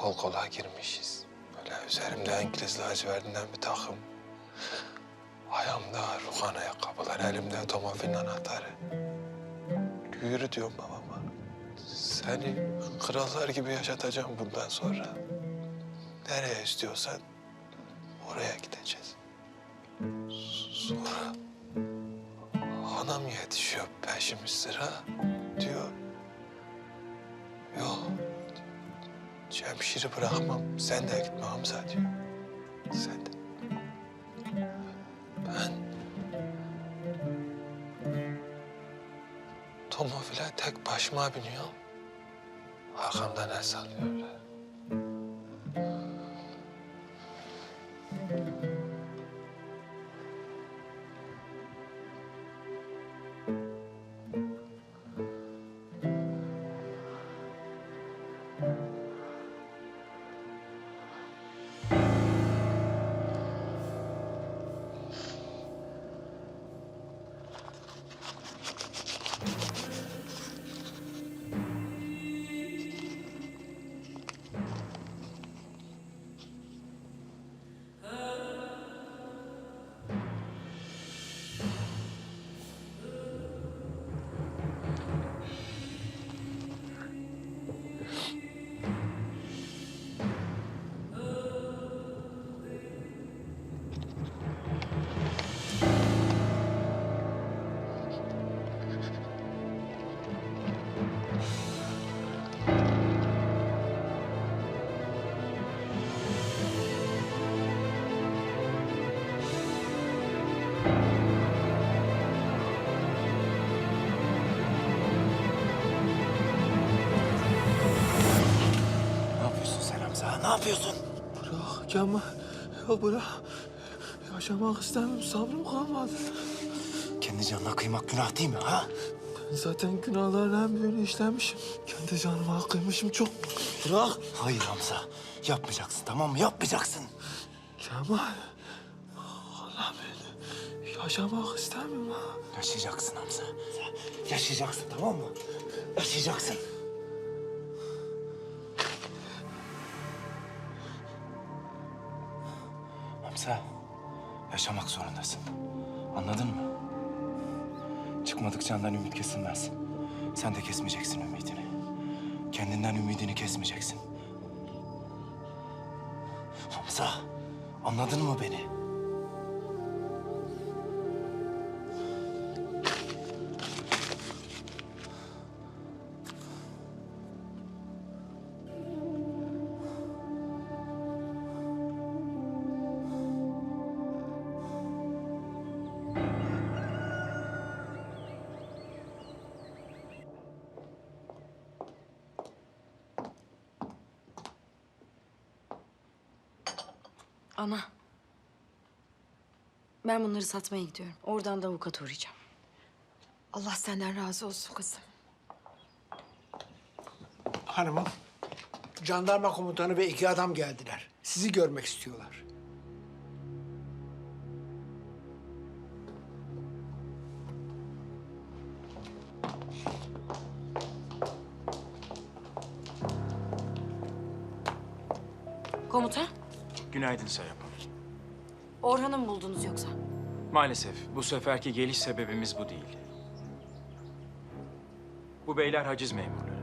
kol kola girmişiz. Böyle üzerimde İngiliz lacivertinden bir takım. Ayağımda rugan ayakkabılar, elimde otomobilin anahtarı. Yürü diyorum babama. Seni krallar gibi yaşatacağım bundan sonra. Nereye istiyorsan oraya gideceğiz. Sonra anam yetişiyor peşimiz sıra diyor. Cemşir'i bırakmam. Sen de gitme Hamza diyor. Sen de. Ben... Tomofile tek başıma biniyorum. Arkamdan el sallıyorlar. Yapıyorsun? Bırak Kemal. Ya bırak. Yaşamak istemiyorum. Sabrım kalmadı. Kendi canına kıymak günah değil mi ha? Ben zaten günahların en büyüğünü işlemişim. Kendi canıma kıymışım çok. Bırak. Hayır Hamza. Yapmayacaksın tamam mı? Yapmayacaksın. Kemal. Allah beni. Yaşamak istemiyorum ha. Yaşayacaksın Hamza. Yaşayacaksın tamam mı? Yaşayacaksın. Hamza, yaşamak zorundasın. Anladın mı? Çıkmadık candan ümit kesilmez. Sen de kesmeyeceksin ümidini. Kendinden ümidini kesmeyeceksin. Hamza, anladın mı beni? Ana. Ben bunları satmaya gidiyorum. Oradan da avukat uğrayacağım. Allah senden razı olsun kızım. Hanımım, jandarma komutanı ve iki adam geldiler. Sizi görmek istiyorlar. Komutan, Günaydın Serap Hanım. Orhan'ı mı buldunuz yoksa? Maalesef bu seferki geliş sebebimiz bu değil. Bu beyler haciz memurları.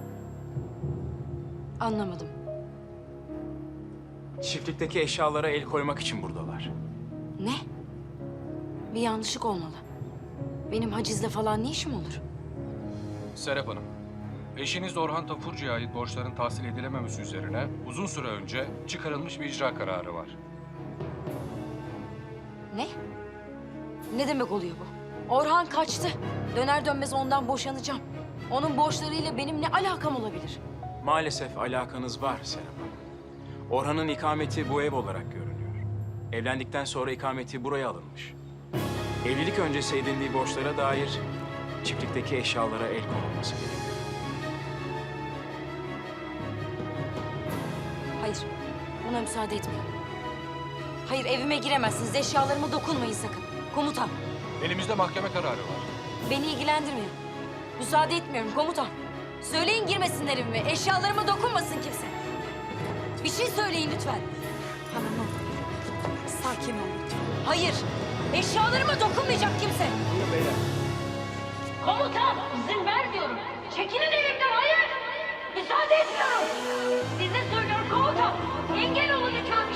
Anlamadım. Çiftlikteki eşyalara el koymak için buradalar. Ne? Bir yanlışlık olmalı. Benim hacizle falan ne işim olur? Serap Hanım, eşiniz Orhan Tafurcu'ya ait borçların tahsil edilememesi üzerine uzun süre önce çıkarılmış bir icra kararı var. Ne? Ne demek oluyor bu? Orhan kaçtı. Döner dönmez ondan boşanacağım. Onun borçlarıyla benim ne alakam olabilir? Maalesef alakanız var Serap Hanım. Orhan'ın ikameti bu ev olarak görünüyor. Evlendikten sonra ikameti buraya alınmış. Evlilik öncesi edindiği borçlara dair çiftlikteki eşyalara el konulması gerekiyor. Hayır, buna müsaade etmiyorum. Hayır, evime giremezsiniz. Eşyalarıma dokunmayın sakın. Komutan, Elimizde mahkeme kararı var. beni ilgilendirmiyor. Müsaade etmiyorum komutan. Söyleyin girmesinler evime. Eşyalarıma dokunmasın kimse. Bir şey söyleyin lütfen. Hanımım, sakin ol lütfen. Hayır. Eşyalarıma dokunmayacak kimse. Komutan izin ver diyorum. Çekilin elimden hayır. Müsaade etmiyorum. Oldu. Engel the lütfen.